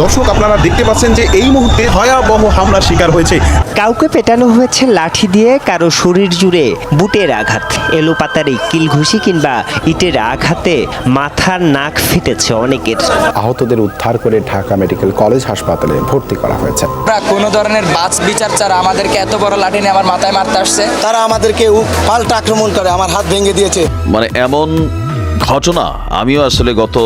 দর্শক আপনারা দেখতে পাচ্ছেন যে এই মুহূর্তে ভয়াবহ হামলার শিকার হয়েছে। কাউকে পেটানো হয়েছে লাঠি দিয়ে কারও শরীর জুড়ে বুটের আঘাত। এলোপাতারি কিলঘুষি কিংবা ইটের আঘাতে মাথার নাক ফেটেছে অনেকের। আহতদের উদ্ধার করে ঢাকা মেডিকেল কলেজ হাসপাতালে ভর্তি করা হয়েছে। আমরা কোনো ধরনের বাস বিচার ছাড়া আমাদেরকে এত বড় লাঠি নিয়ে আমার মাথায় মারতে আসছে। তারা আমাদেরকে পাল্টা আক্রমণ করে আমার হাত ভেঙে দিয়েছে। মানে এমন ঘটনা আমিও আসলে গত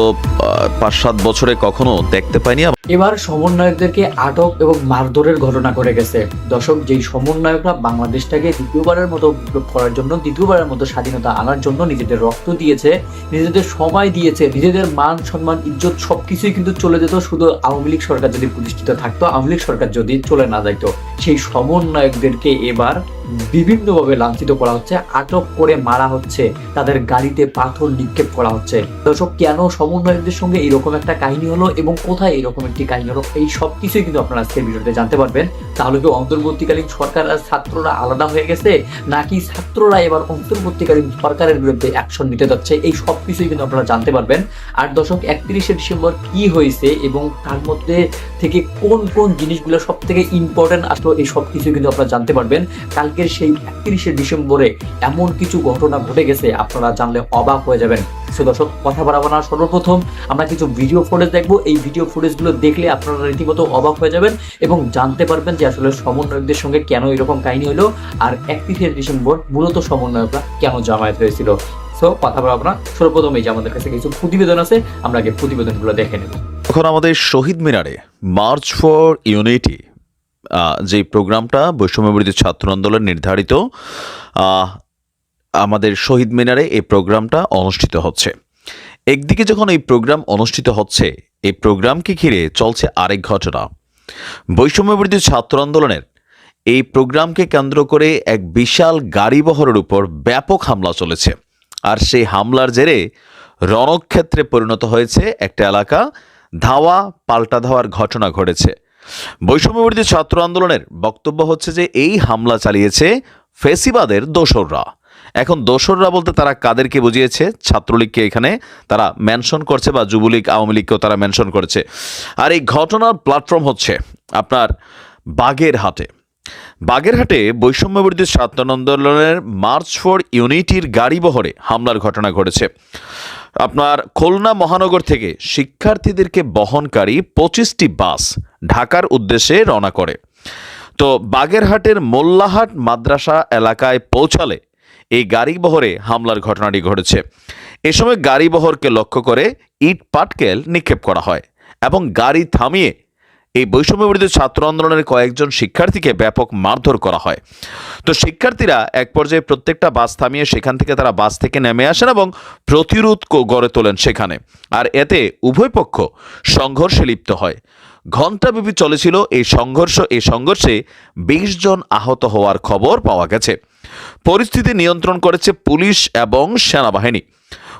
পাঁচ সাত বছরে কখনো দেখতে পাইনি এবার সমন্বয়কদেরকে আটক এবং মারধরের ঘটনা ঘটে গেছে। দর্শক, যেই সমন্বয়করা বাংলাদেশটাকে দ্বিতীয়বারের মতো বিপ্লব করার জন্য, দ্বিতীয়বারের মতো স্বাধীনতা আনার জন্য নিজেদের রক্ত দিয়েছে, নিজেদের সময় দিয়েছে, নিজেদের মান, সম্মান, ইজ্জত সবকিছুই কিন্তু চলে যেত, শুধু আওয়ামী লীগ সরকার যদি প্রতিষ্ঠিত থাকতো, আওয়ামী লীগ সরকার যদি চলে না যাইতো। সেই সমন্বয়কদেরকে এবার বিভিন্নভাবে লাঞ্ছিত করা হচ্ছে, আটক করে মারা হচ্ছে, তাদের গাড়িতে পাথর নিক্ষেপ করা হচ্ছে। দর্শক, কেন সমন্বয়কদের সঙ্গে এরকম একটা কাহিনী হলো এবং কোথায় এরকম একটি কাহিনী হলো, এই সব কিছুই কিন্তু আপনারা আজকের ভিডিওতে জানতে পারবেন। তাহলে কি অন্তর্বর্তীকালীন সরকার আর ছাত্ররা আলাদা হয়ে গেছে? নাকি ছাত্ররা এবার অন্তর্বর্তীকালীন সরকারের বিরুদ্ধে অ্যাকশন নিতে যাচ্ছে? এই সব কিছুই কিন্তু আপনারা জানতে পারবেন। আর দর্শক একত্রিশে ডিসেম্বর কি হয়েছে এবং তার মধ্যে থেকে কোন কোন জিনিসগুলো সব থেকে ইম্পর্টেন্ট আসলো, এই সব কিছুই কিন্তু আপনারা জানতে পারবেন। কালকের সেই একত্রিশে ডিসেম্বরে এমন কিছু ঘটনা ঘটে গেছে, আপনারা জানলে অবাক হয়ে যাবেন। সো দর্শক কথা বাড়াবো না, সর্বপ্রথম আমরা কিছু ভিডিও ফুটেজ দেখব। এই ভিডিও ফুটেজগুলো দেখলে আপনারা রীতিমতো অবাক হয়ে যাবেন এবং জানতে পারবেন যে আসলে সমন্বয়কদের সঙ্গে কেন এরকম কাহিনী হলো আর একত্রিশে ডিসেম্বর মূলত সমন্বয়করা কেন জামায়াত হয়েছিল। সো কথা বাড়াবো না সর্বপ্রথম এই যে আমাদের কাছে কিছু প্রতিবেদন আছে, আমরা আগে প্রতিবেদনগুলো দেখে নেব। এখন আমাদের শহীদ মিনারে মার্চ ফর ইউনিটি যে প্রোগ্রামটা বৈষম্যবিরোধী ছাত্র আন্দোলন নির্ধারিত আমাদের শহীদ মিনারে এই প্রোগ্রামটা অনুষ্ঠিত হচ্ছে। একদিকে যখন এই প্রোগ্রাম অনুষ্ঠিত হচ্ছে, এই প্রোগ্রামকে ঘিরে চলছে আরেক ঘটনা। বৈষম্যবিরোধী ছাত্র আন্দোলনের এই প্রোগ্রামকে কেন্দ্র করে এক বিশাল গাড়িবহরের উপর ব্যাপক হামলা চলেছে। আর সেই হামলার জেরে রণক্ষেত্রে পরিণত হয়েছে একটা এলাকা, ধাওয়া, পাল্টা ধাওয়ার ঘটনা ঘটেছে। বৈষম্যবিরোধী ছাত্র আন্দোলনের বক্তব্য হচ্ছে যে, এই হামলা চালিয়েছে ফেসিবাদের দোসররা। এখন দোসররা বলতে তারা কাদেরকে বুঝিয়েছে? ছাত্রলীগকে এখানে তারা মেনশন করছে বা যুবলীগ, আওয়ামী লীগকেও তারা মেনশন করেছে। আর এই ঘটনার প্ল্যাটফর্ম হচ্ছে আপনার বাগেরহাটে বাগেরহাটে বৈষম্যবিরোধী ছাত্র আন্দোলনের মার্চ ফর ইউনিটির গাড়িবহরে হামলার ঘটনা ঘটেছে। আপনার খুলনা মহানগর থেকে শিক্ষার্থীদেরকে বহনকারী পঁচিশটি বাস ঢাকার উদ্দেশ্যে রওনা করে। তো বাগেরহাটের মোল্লাহাট মাদ্রাসা এলাকায় পৌঁছালে এই গাড়িবহরে হামলার ঘটনাটি ঘটেছে। এ সময় গাড়িবহরকে লক্ষ্য করে ইট পাটকেল নিক্ষেপ করা হয় এবং গাড়ি থামিয়ে এই বৈষম্য বৈষম্যবিরোধী ছাত্র আন্দোলনের কয়েকজন শিক্ষার্থীকে ব্যাপক মারধর করা হয়। তো শিক্ষার্থীরা এক পর্যায়ে প্রত্যেকটা বাস থামিয়ে সেখান থেকে তারা বাস থেকে নেমে আসেন এবং প্রতিরোধ গড়ে তোলেন সেখানে। আর এতে উভয় পক্ষ সংঘর্ষে লিপ্ত হয়। ঘণ্টাব্যাপী চলেছিল এই সংঘর্ষ। এই সংঘর্ষে বিশ জন আহত হওয়ার খবর পাওয়া গেছে। পরিস্থিতি নিয়ন্ত্রণ করেছে পুলিশ এবং সেনাবাহিনী।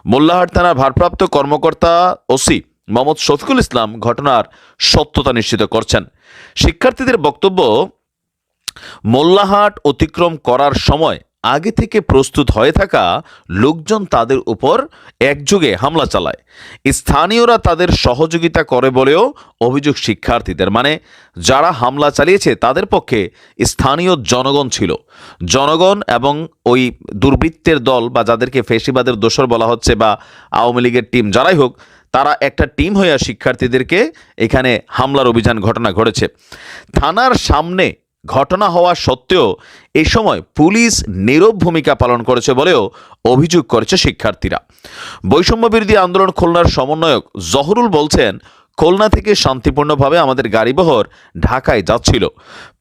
মোল্লাহাট থানার ভারপ্রাপ্ত কর্মকর্তা ওসি মোহাম্মদ শফিকুল ইসলাম ঘটনার সত্যতা নিশ্চিত করছেন। শিক্ষার্থীদের বক্তব্য, মোল্লাহাট অতিক্রম করার সময় আগে থেকে প্রস্তুত হয়ে থাকা লোকজন তাদের উপর একযোগে হামলা চালায়। স্থানীয়রা তাদের সহযোগিতা করে বলেও অভিযোগ শিক্ষার্থীদের। মানে যারা হামলা চালিয়েছে তাদের পক্ষে স্থানীয় জনগণ ছিল। জনগণ এবং ওই দুর্বৃত্তের দল বা যাদেরকে ফেসিবাদের দোসর বলা হচ্ছে বা আওয়ামী লীগের টিম যারাই হোক, তারা একটা টিম হয়ে শিক্ষার্থীদেরকে এখানে হামলার অভিযান ঘটনা ঘটেছে। থানার সামনে ঘটনা হওয়া সত্ত্বেও এই সময় পুলিশ নীরব ভূমিকা পালন করেছে বলেও অভিযোগ করেছে শিক্ষার্থীরা। বৈষম্য বিরোধী আন্দোলন খুলনার সমন্বয়ক জহরুল বলছেন, খুলনা থেকে শান্তিপূর্ণভাবে আমাদের গাড়িবহর ঢাকায় যাচ্ছিল।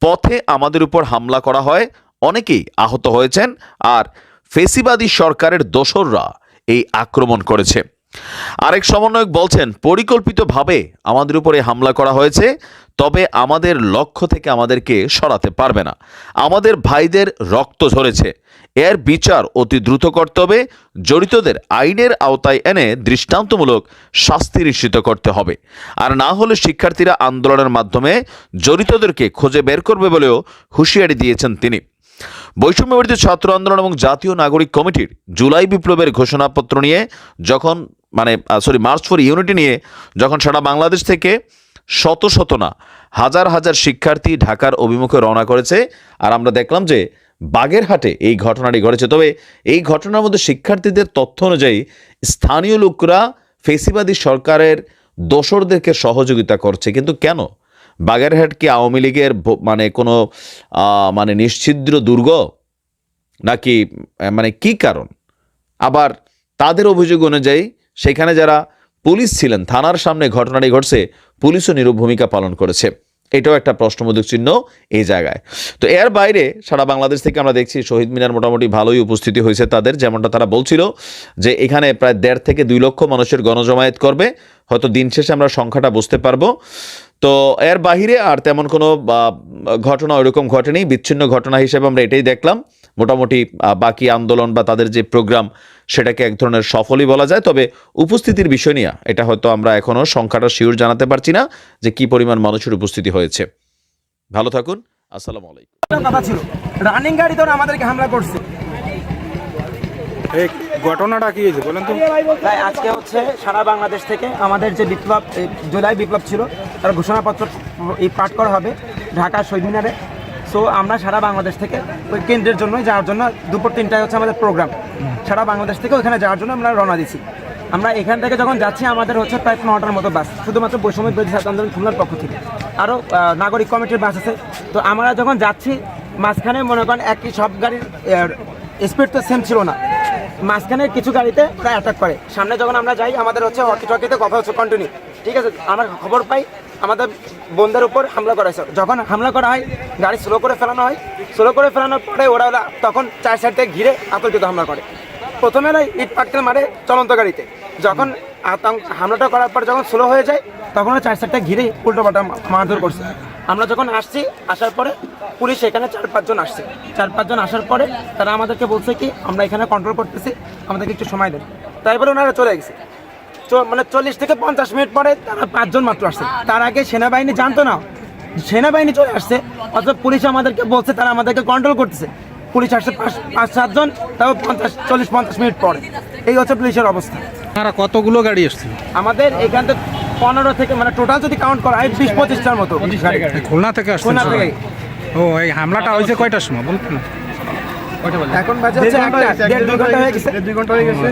পথে আমাদের উপর হামলা করা হয়, অনেকেই আহত হয়েছেন আর ফেসিবাদী সরকারের দোসররা এই আক্রমণ করেছে। আরেক সমন্বয়ক বলছেন, পরিকল্পিতভাবে আমাদের উপরে হামলা করা হয়েছে, তবে আমাদের লক্ষ্য থেকে আমাদেরকে সরাতে পারবে না। আমাদের ভাইদের রক্ত ঝরেছে। এর বিচার অতি দ্রুত করতে হবে। জড়িতদের আইনের আওতায় এনে দৃষ্টান্তমূলক শাস্তি নিশ্চিত করতে হবে। আর না হলে শিক্ষার্থীরা আন্দোলনের মাধ্যমে জড়িতদেরকে খুঁজে বের করবে বলেও হুঁশিয়ারি দিয়েছেন তিনি। বৈষম্যবিরোধী ছাত্র আন্দোলন এবং জাতীয় নাগরিক কমিটির জুলাই বিপ্লবের ঘোষণাপত্র নিয়ে যখন মানে সরি মার্চ ফর ইউনিটি নিয়ে যখন সারা বাংলাদেশ থেকে শত শত না, হাজার হাজার শিক্ষার্থী ঢাকার অভিমুখে রওনা করেছে, আর আমরা দেখলাম যে বাগেরহাটে এই ঘটনাটি ঘটেছে। তবে এই ঘটনার মধ্যে শিক্ষার্থীদের তথ্য অনুযায়ী স্থানীয় লোকরা ফেসিবাদী সরকারের দোসরদেরকে সহযোগিতা করছে। কিন্তু কেন? বাগেরহাট কি আওয়ামী লীগের মানে কোনো মানে নিশ্ছিদ্র দুর্গ? নাকি মানে কি কারণ? আবার তাদের অভিযোগ অনুযায়ী সেখানে যারা পুলিশ ছিলেন, থানার সামনে ঘটনাটি ঘটছে, পুলিশও নিরূপ ভূমিকা পালন করেছে। এটাও একটা প্রশ্নবোধক চিহ্ন এই জায়গায়। তো এর বাইরে সারা বাংলাদেশ থেকে আমরা দেখছি, শহীদ মিনার মোটামুটি ভালোই উপস্থিতি হয়েছে তাদের, যেমনটা তারা বলছিল যে এখানে প্রায় দেড় থেকে দুই লক্ষ মানুষের গণজমায়েত করবে। হয়তো দিন শেষে আমরা সংখ্যাটা বুঝতে পারব। তো এর বাহিরে আর তেমন কোনো ঘটনা ওইরকম ঘটেনি। বিচ্ছিন্ন ঘটনা হিসেবে আমরা এটাই দেখলাম। মোটামুটি বাকি আন্দোলন বা তাদের যে প্রোগ্রাম সেটাকে এক ধরনের সফলই বলা যায়। তবে উপস্থিতির বিষয় নিয়ে এটা হয়তো আমরা এখনও সংখ্যাটা শিওর জানাতে পারছি না যে কি পরিমাণ মানুষের উপস্থিতি হয়েছে। ভালো থাকুন আসসালামু আলাইকুম। কথা ছিল রানিং গাড়ি ধরে আমাদেরকে হামলা করছে। এই ঘটনাটা কি হয়েছে বলেন তো? তাই আজকে হচ্ছে সারা বাংলাদেশ থেকে আমাদের যে বিপ্লব জুলাই বিপ্লব ছিল তার ঘোষণাপত্র এই পাঠ করা হবে ঢাকা শহীদ মিনারে। সো আমরা সারা বাংলাদেশ থেকে ওই কেন্দ্রের জন্য যাওয়ার জন্য দুপুর তিনটায় হচ্ছে আমাদের প্রোগ্রাম সারা বাংলাদেশ থেকে ওখানে যাওয়ার জন্য আমরা রওনা দিছি। আমরা এখান থেকে যখন যাচ্ছি, আমাদের হচ্ছে প্রায় নটার মতো বাস শুধুমাত্র বৈষম্য বিরোধী ছাত্র আন্দোলন খুলনার পক্ষ থেকে। আরও নাগরিক কমিটির বাস আছে। তো আমরা যখন যাচ্ছি, মাঝখানে মনে করেন একই সব গাড়ির স্পিড তো সেম ছিল না। মাঝখানে কিছু গাড়িতে ওরা অ্যাটাক করে। সামনে যখন আমরা যাই, আমাদের হচ্ছে হকি টকিতে কথা হচ্ছে কন্টিনিউ ঠিক আছে, আমরা খবর পাই আমাদের বোনদের উপর হামলা করা হয়েছে। যখন হামলা করা হয়, গাড়ি স্লো করে ফেলানো হয়। স্লো করে ফেলানোর পরে ওরা তখন চার সাইড থেকে ঘিরে আতঙ্কিত হামলা করে। প্রথমে ওরা ইট পাটকেল মারে চলন্ত গাড়িতে। যখন আতঙ্ক, হামলাটা করার পর যখন স্লো হয়ে যায়, তখন চার সাইডটা ঘিরে উল্টো পাল্টা মারধর করছে। আমরা যখন আসছি, আসার পরে পুলিশ এখানে চার পাঁচজন আসছে। চার পাঁচজন আসার পরে তারা আমাদেরকে বলছে কি, আমরা এখানে কন্ট্রোল করতেছি, আমাদেরকে একটু সময় দেন। তাই বলে ওনারা চলে গেছে। মানে চল্লিশ থেকে পঞ্চাশ মিনিট পরে তারা পাঁচজন মাত্র আসছে। তার আগে সেনাবাহিনী জানতো না। সেনাবাহিনী চলে আসছে অথচ পুলিশ আমাদেরকে বলছে তারা আমাদেরকে কন্ট্রোল করতেছে। পুলিশ আসছে পাঁচ পাঁচ সাতজন তাও পঞ্চাশ চল্লিশ পঞ্চাশ মিনিট পরে। এই হচ্ছে পুলিশের অবস্থা। তারা কতগুলো গাড়ি এসছিল আমাদের এখান থেকে পনেরো থেকে মানে টোটাল যদি কাউন্ট করা হয় বিশ পঁচিশটার মতো খুলনা থেকে খুলনা থেকে। ও এই হামলাটা হয়েছে কয়টার সময়? বলতেন না। এখন বাজে হচ্ছে দেড় দুই ঘণ্টা হয়ে গেছে। দুই ঘণ্টা হয়ে গেছে।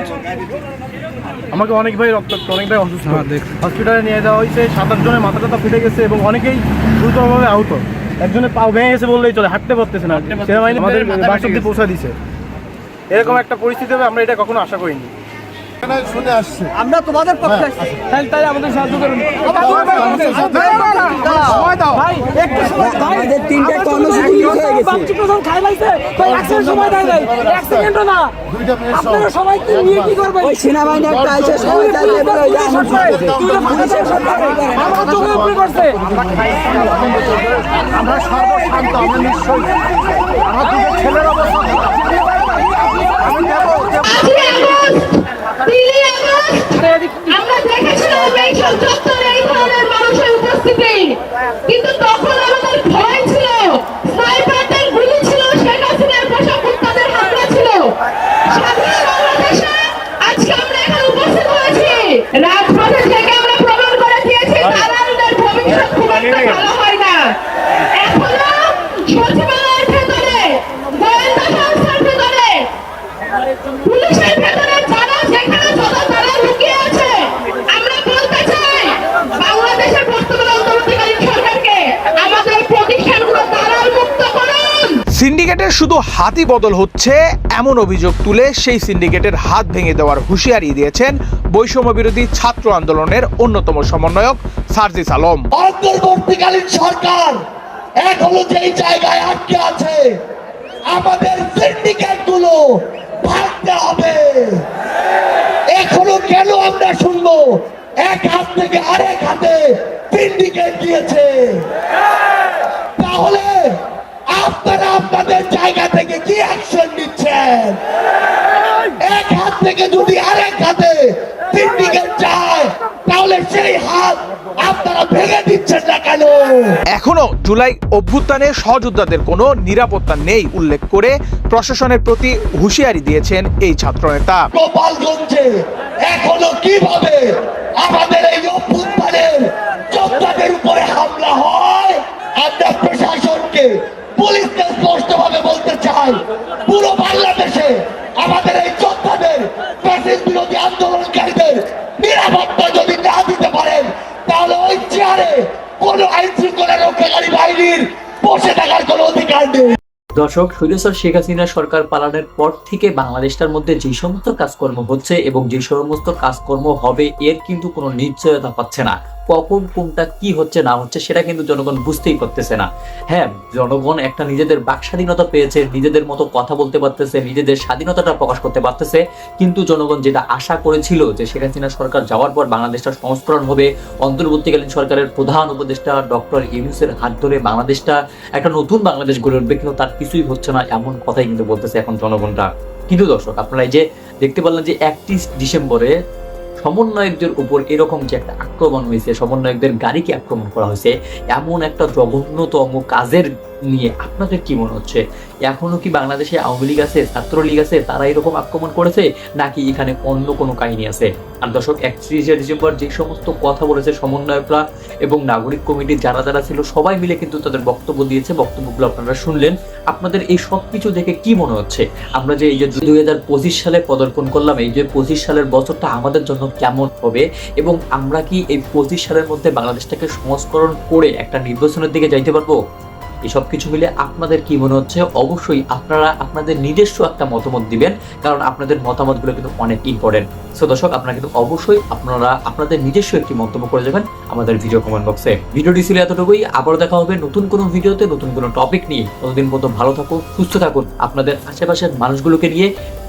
আমাকে অনেক ভাই রক্ত অনেক ভাই অসুস্থ। হ্যাঁ। হসপিটালে নিয়ে যাওয়া হয়েছে সাত আট জনের মাথা টাথা ফেটে গেছে এবং অনেকেই গুরুতরভাবে আহত। একজনের পাও ভেঙে গেছে বললেই চলে হাঁটতে পারতেছে না। সেনাবাহিনী আমাদের বাস অব্দি পৌঁছা দিছে এরকম একটা পরিস্থিতি হবে আমরা এটা কখনো আশা করিনি। আমরা তোমাদের পক্ষে। তাহলে তাহলে আমাদের সাহায্য করুন। সময় দাও। ভাই একটু সময় ভাই আমাদের তিনটা কর্মসূচি মিস হয়ে গেছে। বাচ্চা প্রথম খাই লাইছে। তো এক সময় দেয় ভাই এক না। আপনারা সবাই কি নিয়ে কি করবেন? ওই সেনাবাহিনী একটা আইসা সময়। দেয় বলে ওই আমার দুটো পুলিশের সরকার আমার জমি উপরে করছে আমরা সর্বশান্ত আমরা নিশ্চয়ই। আমার দুটো ছেলের Yeah. শুধু হাতি বদল হচ্ছে, এমন অভিযোগ তুলে সেই সিন্ডিকেটের হাত ভেঙে দেওয়ার হুঁশিয়ারি দিয়েছেন বৈষম্য বিরোধী ছাত্র আন্দোলনের অন্যতম সমন্বয়ক সার্জিস আলম। অন্তর্বর্তীকালীন সরকার এখনও যেই জায়গায় আটকে আছে, আমাদের সিন্ডিকেটগুলো ভাঙতে হবে। এখনও কেন আমরা শুনব? এক হাত থেকে আরেক হাতে থেকে যদি আরেক হাতে সিন্ডিকেট যায় তাহলে সেই হাত আপনারা ভেঙে দিচ্ছেন না কেন? এখনও জুলাই অভ্যুত্থানে সহযোদ্ধাদের কোনো নিরাপত্তা নেই উল্লেখ করে প্রশাসনের প্রতি হুঁশিয়ারি দিয়েছেন এই ছাত্রনেতা। গোপালগঞ্জে এখনও কীভাবে আমাদের এই অভ্যুত্থানের যোদ্ধাদের উপরে হামলা হয়? আমরা প্রশাসনকে পুলিশকে স্পষ্টভাবে বলতে চাই পুরো বাংলাদেশে আমাদের এই ফ্যাসিস্ট বিরোধী আন্দোলনকারীদের নিরাপত্তা যদি না দিতে পারেন, তাহলে ওই চেয়ারে কোনো আইন শৃঙ্খলা রক্ষাকারী বাহিনীর বসে থাকার কোনো অধিকার নেই। দর্শক স্বৈরাচার শেখ হাসিনা সরকার পালানোর পর থেকে বাংলাদেশটার মধ্যে যে সমস্ত কাজকর্ম হচ্ছে এবং যে সমস্ত কাজকর্ম হবে, এর কিন্তু কোনো নিশ্চয়তা পাচ্ছে না। কখন কোনটা কি হচ্ছে, না হচ্ছে, সেটা কিন্তু জনগণ বুঝতেই পারতেছে না। হ্যাঁ জনগণ একটা নিজেদের বাক স্বাধীনতা পেয়েছে, নিজেদের মতো কথা বলতে পারতেছে, নিজেদের স্বাধীনতাটা প্রকাশ করতে পারতেছে, কিন্তু জনগণ যেটা আশা করেছিল যে শেখ হাসিনা সরকার যাওয়ার পর বাংলাদেশটা সংস্করণ হবে, অন্তর্বর্তীকালীন সরকারের প্রধান উপদেষ্টা ডক্টর ইউনুসের হাত ধরে বাংলাদেশটা, একটা নতুন বাংলাদেশ গড়ে উঠবে, কিন্তু তার কিছুই হচ্ছে না, এমন কথাই কিন্তু বলতেছে এখন জনগণটা। কিন্তু দর্শক, আপনারা এই যে দেখতে পারলেন যে একত্রিশ ডিসেম্বরে সমন্বয়কদের উপর এরকম যে একটা আক্রমণ হয়েছে, সমন্বয়কদের গাড়িকে আক্রমণ করা হয়েছে, এমন একটা জঘন্যতম কাজের নিয়ে আপনাদের কি মনে হচ্ছে? এখনও কি বাংলাদেশে আওয়ামী লীগ আছে, ছাত্রলীগ আছে, তারা এরকম আক্রমণ করেছে? নাকি এখানে অন্য কোনো কাহিনী আছে? আর দর্শক, একত্রিশে ডিসেম্বর যে সমস্ত কথা বলেছে সমন্বয়করা এবং নাগরিক কমিটির যারা যারা ছিল, সবাই মিলে কিন্তু তাদের বক্তব্য দিয়েছে। বক্তব্যগুলো আপনারা শুনলেন। আপনাদের এই সব কিছু দেখে কি মনে হচ্ছে? আমরা যে এই যে দুই হাজার পঁচিশ সালে পদার্পণ করলাম, এই যে পঁচিশ সালের বছরটা আমাদের জন্য কেমন হবে? এবং আমরা কি এই পঁচিশ সালের মধ্যে বাংলাদেশটাকে সংস্করণ করে একটা নির্বাচনের দিকে যাইতে পারব? এসব কিছু মিলে আপনাদের কি মনে হচ্ছে? অবশ্যই আপনারা আপনাদের নিজস্ব একটা মতামত দিবেন, কারণ আপনাদের মতামতগুলো কিন্তু অনেক ইম্পর্টেন্ট সো দর্শক, আপনারা কিন্তু অবশ্যই আপনারা, আপনাদের নিজস্ব একটি মন্তব্য করে যাবেন আমাদের ভিডিও কমেন্ট বক্সে ভিডিওটি ছিল এতটুকুই, আবারও দেখা হবে নতুন কোনো ভিডিওতে, নতুন কোনো টপিক নিয়ে। ততদিন মতো ভালো থাকুন, সুস্থ থাকুন, আপনাদের আশেপাশের মানুষগুলোকে নিয়ে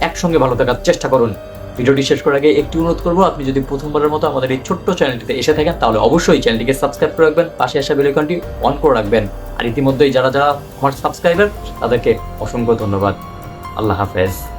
একসঙ্গে ভালো থাকার চেষ্টা করুন। ভিডিওটি শেষ করার আগে একটি অনুরোধ করব, আপনি যদি প্রথমবারের মতো আমাদের এই ছোট্ট চ্যানেলটিতে এসে থাকেন, তাহলে অবশ্যই চ্যানেলটিকে সাবস্ক্রাইব করে রাখবেন, পাশে আসা বেল আইকনটি অন করে রাখবেন। আর ইতিমধ্যেই যারা যারা আমার সাবস্ক্রাইবার তাদেরকে অসংখ্য ধন্যবাদ। আল্লাহ হাফেজ।